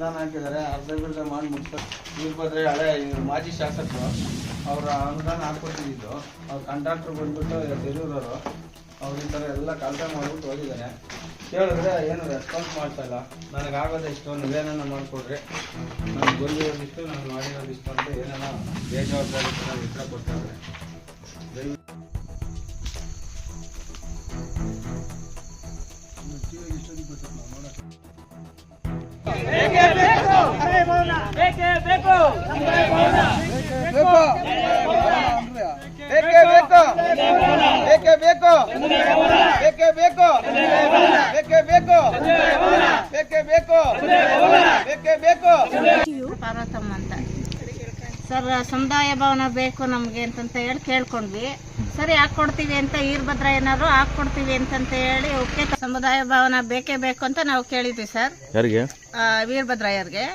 ಅನುದಾನ ಹಾಕಿದ್ದಾರೆ, ಅರ್ಧ ಬಿರ್ಧ ಮಾಡಿ ಮುಗಿಸ್ತಾರೆ ವೀರಭದ್ರೆ ಹಳೆ ಮಾಜಿ ಶಾಸಕರು, ಅವರ ಅನುದಾನ ಹಾಕ್ಕೊಟ್ಟಿದ್ದು ಅವ್ರ ಕಾಂಟ್ರಾಕ್ಟ್ರು ಬಂದ್ಬಿಟ್ಟು ತೆರೂರವರು ಅವ್ರು ಈ ಥರ ಎಲ್ಲ ಕಳಪೆ ಮಾಡ್ಬಿಟ್ಟು ಹೋಗಿದ್ದಾರೆ. ಕೇಳಿದ್ರೆ ಏನು ರೆಸ್ಪಾನ್ಸ್ ಮಾಡ್ತಾ ಇಲ್ಲ. ನನಗೆ ನೀವು ನೀವೇನ ಮಾಡಿಕೊಡ್ರಿ. ನನಗೆ ಬಂದಿರೋದಿಷ್ಟು ನಾನು ಮಾಡಿರೋದಿಷ್ಟು ಅಂತ ಏನೇನೋ ಬೇಜವಾಬ್ದಾರಿ ಉತ್ತರ ಕೊಡ್ತಾರೆ ಬೇಕೇ ಬೇಕು ಬೇಕೇ ಬೇಕು ಬೇಕೇ ಬೇಕು ಬೇಕೇ ಬೇಕು ಬೇಕೇ ಬೇಕು ಬೇಕೇ ಬೇಕು ಪಾರ್ವತಮ್ಮ ಅಂತ ಸರ್ ಸಮುದಾಯ ಭವನ ಬೇಕು ನಮಗೆ ಅಂತಂತ ಹೇಳಿ ಕೇಳ್ಕೊಂಡ್ವಿ. ಸರಿ ಹಾಕ್ಕೊಡ್ತೀವಿ ಅಂತ ಈರ್ಭದ್ರ ಏನಾದ್ರು ಹಾಕ್ಕೊಡ್ತೀವಿ ಅಂತಂತ ಹೇಳಿ ಓಕೆ ಸಮುದಾಯ ಭವನ ಬೇಕೇ ಬೇಕು ಅಂತ ನಾವು ಕೇಳಿದ್ವಿ ಸರ್. ವೀರಭದ್ರಯ್ಯರ್ಗೆ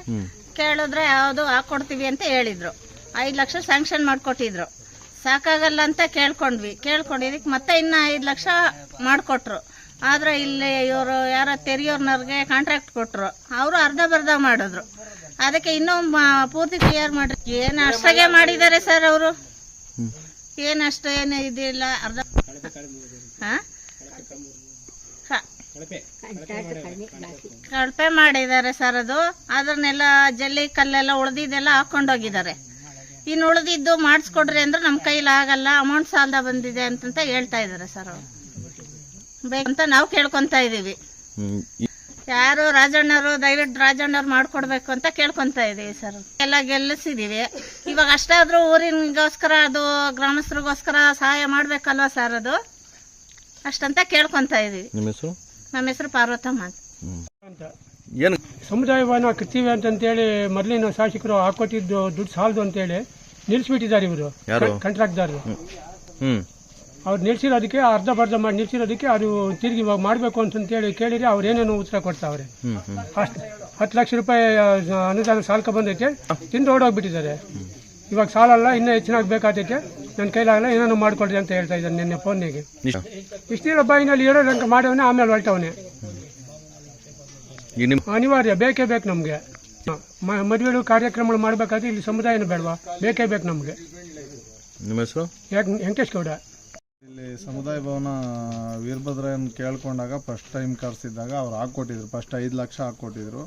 ಕೇಳಿದ್ರೆ ಯಾವುದು ಹಾಕ್ಕೊಡ್ತೀವಿ ಅಂತ ಹೇಳಿದ್ರು. ಐದು ಲಕ್ಷ ಸ್ಯಾಂಕ್ಷನ್ ಮಾಡಿಕೊಟ್ಟಿದ್ರು. ಸಾಕಾಗಲ್ಲ ಅಂತ ಕೇಳ್ಕೊಂಡ್ವಿ. ಕೇಳ್ಕೊಂಡಿದ್ದಕ್ಕೆ ಮತ್ತೆ ಇನ್ನು ಐದು ಲಕ್ಷ ಮಾಡಿಕೊಟ್ರು. ಆದರೆ ಇಲ್ಲಿ ಇವರು ಯಾರ ತೆರಿಯೋರ್ನವ್ರಿಗೆ ಕಾಂಟ್ರಾಕ್ಟ್ ಕೊಟ್ಟರು ಅವರು ಅರ್ಧ ಬರ್ಧ ಮಾಡಿದ್ರು. ಅದಕ್ಕೆ ಇನ್ನೂ ಪೂರ್ತಿ ಕ್ಲಿಯರ್ ಮಾಡ್ರಿ. ಏನು ಅಷ್ಟಾಗೆ ಮಾಡಿದ್ದಾರೆ ಸರ್ ಅವರು? ಏನಷ್ಟು ಏನು ಇದಿಲ್ಲ? ಅರ್ಧ ಹಾಂ? ಕಳಪೆ ಮಾಡಿದ್ದಾರೆ ಸರ್ ಅದು. ಅದನ್ನೆಲ್ಲ ಜಲ್ಲಿ ಕಲ್ಲೆಲ್ಲ ಉಳ್ದಿದ್ದೆಲ್ಲ ಹಾಕೊಂಡೋಗಿದ್ದಾರೆ ಇನ್ನು ಉಳಿದಿದ್ದು ಮಾಡಿಸ್ಕೊಡ್ರಿ ಅಂದ್ರೆ ನಮ್ಮ ಕೈಲಿ ಆಗಲ್ಲ ಅಮೌಂಟ್ ಸಾಲದ ಬಂದಿದೆ ಅಂತಂತ ಹೇಳ್ತಾ ಇದ್ದಾರೆ ಸರ್ ಅವರು. ಬೇಕಂತ ನಾವು ಕೇಳ್ಕೊತಾ ಇದ್ದೀವಿ ಯಾರು ರಾಜಣ್ಣವರು ದಯವಿಟ್ಟು ರಾಜಣ್ಣವ್ರು ಮಾಡ್ಕೊಡ್ಬೇಕು ಅಂತ ಕೇಳ್ಕೊತಾ ಇದೀವಿ ಸರ್. ಎಲ್ಲ ಗೆಲ್ಲಿಸಿದೀವಿ. ಇವಾಗ ಅಷ್ಟಾದ್ರೂ ಊರಿನಗೋಸ್ಕರ ಅದು ಗ್ರಾಮಸ್ಥರಿಗೋಸ್ಕರ ಸಹಾಯ ಮಾಡ್ಬೇಕಲ್ವಾ ಸರ್ ಅದು? ಅಷ್ಟಂತ ಕೇಳ್ಕೊತಾ ಇದೀವಿ. ನಿಮ್ಮ ಹೆಸರು ಪಾರ್ವತಮ್ಮ ಅಂತ. ಏನು? ಸಮುದಾಯ ಭವನ ಕಟ್ತೀವಿ ಅಂತಂತೇಳಿ ಮೊದಲಿನ ಶಾಸಕರು ಹಾಕೊಟ್ಟಿದ್ದು ದುಡ್ಡು ಸಾಲದು ಅಂತೇಳಿ ನಿಲ್ಲಿಸ್ಬಿಟ್ಟಿದ್ದಾರೆ ಇವರು. ಯಾರು? ಕಾಂಟ್ರಾಕ್ಟ್ದಾರರು ಹ್ಮ್. ಅವ್ರು ನಿಲ್ಸಿರೋದಕ್ಕೆ ಅರ್ಧ ಬರ್ಧ ಮಾಡಿ ನಿಲ್ಸಿರೋದಕ್ಕೆ ಅದು ತಿರುಗಿ ಇವಾಗ ಮಾಡಬೇಕು ಅಂತಂತೇಳಿ ಕೇಳಿದ್ರೆ ಅವ್ರು ಏನೇನೋ ಉತ್ತರ ಕೊಡ್ತಾವ್ರೆ. ಹ್ಮ್ ಹ್ಮ್. ಅಷ್ಟು ಹತ್ತು ಲಕ್ಷ ರೂಪಾಯಿ ಅನುದಾನ ಸಾಲ್ಕ ಬಂದೈತೆ ತಿಂದು ಓಡೋಗ್ಬಿಟ್ಟಿದ್ದಾರೆ. ಇವಾಗ ಸಾಲಲ್ಲ ಇನ್ನೂ ಹೆಚ್ಚಿನಾಗಿ ಬೇಕಾಗ್ತೈತೆ ನನ್ನ ಕೈಲಾಗಲ್ಲ ಏನಾನು ಮಾಡ್ಕೊಡ್ರಿ ಅಂತ ಹೇಳ್ತಾ ಇದ್ದಾನೆ ನಿನ್ನೆ ಫೋನಿಗೆ. ಇಷ್ಟಿರೋ ಬಾಯಿನಲ್ಲಿ ಹೇಳೋ ತನಕ ಮಾಡವನೆ ಆಮೇಲೆ ಹೊರಟವನೆ. ಅನಿವಾರ್ಯ ಬೇಕೇ ಬೇಕು ನಮಗೆ. ಮದುವೆಗಳು ಕಾರ್ಯಕ್ರಮಗಳು ಮಾಡಬೇಕಾದ್ರೆ ಇಲ್ಲಿ ಸಮುದಾಯನ ಬೇಡವಾ? ಬೇಕೇ ಬೇಕು ನಮಗೆ. ನಿಮ್ಮ ಹೆಸರು? ಯಾಕೆ ವೆಂಕಟೇಶ್ ಗೌಡ. ಇಲ್ಲಿ ಸಮುದಾಯ ಭವನ ವೀರಭದ್ರಯ್ಯನ ಕೇಳ್ಕೊಂಡಾಗ ಫಸ್ಟ್ ಟೈಮ್ ಕರೆಸಿದ್ದಾಗ ಅವ್ರು ಹಾಕ್ಕೊಟ್ಟಿದ್ರು. ಫಸ್ಟ್ ಐದು ಲಕ್ಷ ಹಾಕ್ಕೊಟ್ಟಿದ್ರು.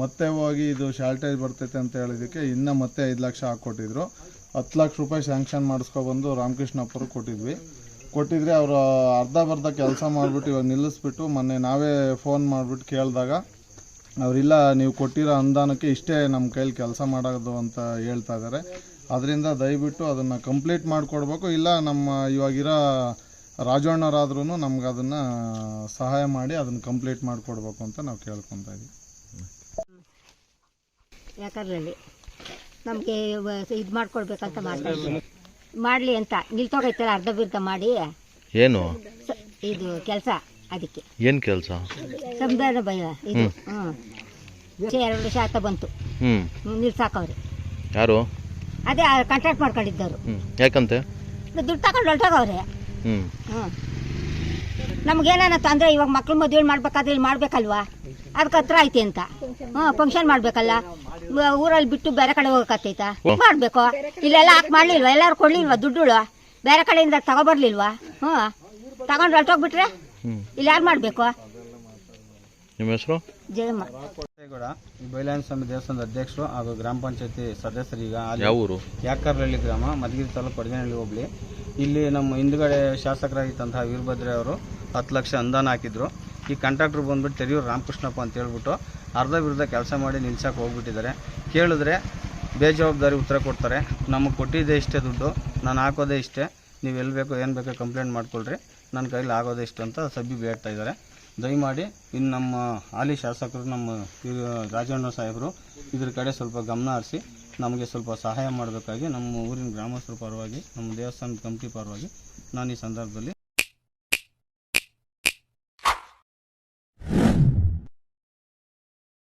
ಮತ್ತೆ ಹೋಗಿ ಇದು ಶಾರ್ಟೇಜ್ ಬರ್ತೈತೆ ಅಂತ ಹೇಳಿದಕ್ಕೆ ಇನ್ನು ಮತ್ತೆ ಐದು ಲಕ್ಷ ಹಾಕ್ಕೊಟ್ಟಿದ್ರು. ಹತ್ತು ಲಕ್ಷ ರೂಪಾಯಿ ಸ್ಯಾಂಕ್ಷನ್ ಮಾಡಿಸ್ಕೊಬಂದು ರಾಮಕೃಷ್ಣಪ್ಪರು ಕೊಟ್ಟಿದ್ವಿ. ಕೊಟ್ಟಿದ್ರೆ ಅವರು ಅರ್ಧ ಬರ್ಧ ಕೆಲಸ ಮಾಡಿಬಿಟ್ಟು ಇವಾಗ ನಿಲ್ಲಿಸ್ಬಿಟ್ಟು ಮೊನ್ನೆ ನಾವೇ ಫೋನ್ ಮಾಡಿಬಿಟ್ಟು ಕೇಳಿದಾಗ ಅವರಿಲ್ಲ ನೀವು ಕೊಟ್ಟಿರೋ ಅನುದಾನಕ್ಕೆ ಇಷ್ಟೇ ನಮ್ಮ ಕೈಲಿ ಕೆಲಸ ಮಾಡೋದು ಅಂತ ಹೇಳ್ತಾ ಇದ್ದಾರೆ. ಅದರಿಂದ ದಯವಿಟ್ಟು ಅದನ್ನು ಕಂಪ್ಲೀಟ್ ಮಾಡಿಕೊಡ್ಬೇಕು. ಇಲ್ಲ ನಮ್ಮ ಇವಾಗಿರೋ ರಾಜಣ್ಣರಾದ್ರೂ ನಮ್ಗೆ ಅದನ್ನು ಸಹಾಯ ಮಾಡಿ ಅದನ್ನು ಕಂಪ್ಲೀಟ್ ಮಾಡಿಕೊಡ್ಬೇಕು ಅಂತ ನಾವು ಕೇಳ್ಕೊತಾ ಇದ್ದೀವಿ. ಯಾಕಂದ್ರಲ್ಲಿ ನಮಗೆ ಇದು ಮಾಡ್ಕೊಡ್ಬೇಕಂತ ಮಾಡ್ತಾ ಇದ್ದೀವಿ ಮಾಡಲಿ ಅಂತ. ನಿಲ್ತೋಗೈತಲ್ಲ ಅರ್ಧ ಬಿರ್ಧ ಮಾಡಿ. ಏನು? ಇದು ಕೆಲಸ ಅದಕ್ಕೆ. ಏನು ಕೆಲಸ? ಸಮುದಾಯದ ಭಯ ಇದು. ಹ್ಞೂ ಎರಡು ವರ್ಷ ಆತ ಬಂತು. ಹ್ಞೂ ನೀರು ನಿಲ್ಸಾಕವ್ರೆ ಯಾರು? ಅದೇ ಕಾಂಟ್ರಾಕ್ಟ್ ಮಾಡ್ಕೊಂಡಿದ್ದವರು. ಯಾಕಂತೆ? ದುಡ್ಡು ತಗೊಂಡು ಹೊರಟೋಗವ್ರೆ ಹ್ಞೂ ಹ್ಞೂ ನಮ್ಗೇನೇನ ತೊಂದರೆ ಇವಾಗ ಮಕ್ಳು ಮದುವೆ ಮಾಡ್ಬೇಕಾದ್ರೆ ಇಲ್ಲಿ ಮಾಡ್ಬೇಕಲ್ವಾ? ಅದಕ್ಕೆ ಹತ್ರ ಐತಿ ಅಂತ. ಹ್ಞೂ ಫಂಕ್ಷನ್ ಮಾಡ್ಬೇಕಲ್ಲ? ಊರಲ್ಲಿ ಬಿಟ್ಟು ಬೇರೆ ಕಡೆ ಹೋಗಕತ್ತೈತಾ ಮಾಡ್ಬೇಕು? ಇಲ್ಲೆಲ್ಲ ಹಾಕಿ ಮಾಡ್ಲಿಲ್ವಾ? ಎಲ್ಲಾರು ಕೊಡ್ಲಿಲ್ವಾ ದುಡ್ಡುಳು ಬೇರೆ ಕಡೆಯಿಂದ ತಗೊಬರ್ಲಿಲ್ವಾ? ಹ್ಞೂ. ತಗೊಂಡು ಹೊರಟೋಗ್ಬಿಟ್ರೆ ಹೋಗ್ಬಿಟ್ರೆ ಇಲ್ಲಿ ಯಾರು ಮಾಡಬೇಕು? ನಿಮ್ಮ ಹೆಸರು? ಜಯಮ್ಮ. ಕೂಡ ಈ ಬೈಲಾನ್ ಸ್ವಾಮಿ ದೇವಸ್ಥಾನದ ಅಧ್ಯಕ್ಷರು ಹಾಗೂ ಗ್ರಾಮ ಪಂಚಾಯತಿ ಸದಸ್ಯರು ಈಗ ಹಾಲಿ ಯಾವ ಊರು? ಯಾಕರ್ಹಳ್ಳಿ ಗ್ರಾಮ ಮಧುಗಿರಿ ತಾಲೂಕು ಕೊಡಗನಹಳ್ಳಿ ಹೋಬಳಿ. ಇಲ್ಲಿ ನಮ್ಮ ಹಿಂದುಗಡೆ ಶಾಸಕರಾಗಿತ್ತಂತಹ ವೀರಭದ್ರೆ ಅವರು ಹತ್ತು ಲಕ್ಷ ಅನುದಾನ ಹಾಕಿದ್ರು. ಈ ಕಾಂಟ್ರಾಕ್ಟ್ರು ಬಂದ್ಬಿಟ್ಟು ತೆರೆಯೂರು ರಾಮಕೃಷ್ಣಪ್ಪ ಅಂತ ಹೇಳ್ಬಿಟ್ಟು ಅರ್ಧ ವಿರುದ್ಧ ಕೆಲಸ ಮಾಡಿ ನಿಲ್ಸಕ್ಕೆ ಹೋಗ್ಬಿಟ್ಟಿದ್ದಾರೆ. ಕೇಳಿದ್ರೆ ಬೇಜವಾಬ್ದಾರಿ ಉತ್ತರ ಕೊಡ್ತಾರೆ. ನಮಗೆ ಕೊಟ್ಟಿದ್ದೆ ಇಷ್ಟೇ ದುಡ್ಡು, ನಾನು ಹಾಕೋದೇ ಇಷ್ಟೇ. ನೀವು ಎಲ್ಲಿ ಬೇಕೋ ಏನು ಬೇಕೋ ಕಂಪ್ಲೇಂಟ್ ಮಾಡ್ಕೊಳ್ರಿ. ನನ್ನ ಕೈಲಿ ಆಗೋದೇ ಇಷ್ಟು ಅಂತ ಸಭೆ ಬೇಡ್ತಾ ಇದ್ದಾರೆ. ದಯಮಾಡಿ ಇನ್ನು ನಮ್ಮ ಹಾಲಿ ಶಾಸಕರು, ನಮ್ಮ ರಾಜಣ್ಣ ಸಾಹೇಬರು ಇದ್ರ ಕಡೆ ಸ್ವಲ್ಪ ಗಮನ ಹರಿಸಿ, ನಮಗೆ ಸ್ವಲ್ಪ ಸಹಾಯ ಮಾಡಬೇಕಾಗಿ ನಮ್ಮ ಊರಿನ ಗ್ರಾಮಸ್ಥರ ಪರವಾಗಿ, ನಮ್ಮ ದೇವಸ್ಥಾನದ ಕಮಿಟಿ ಪರವಾಗಿ ನಾನು ಈ ಸಂದರ್ಭದಲ್ಲಿ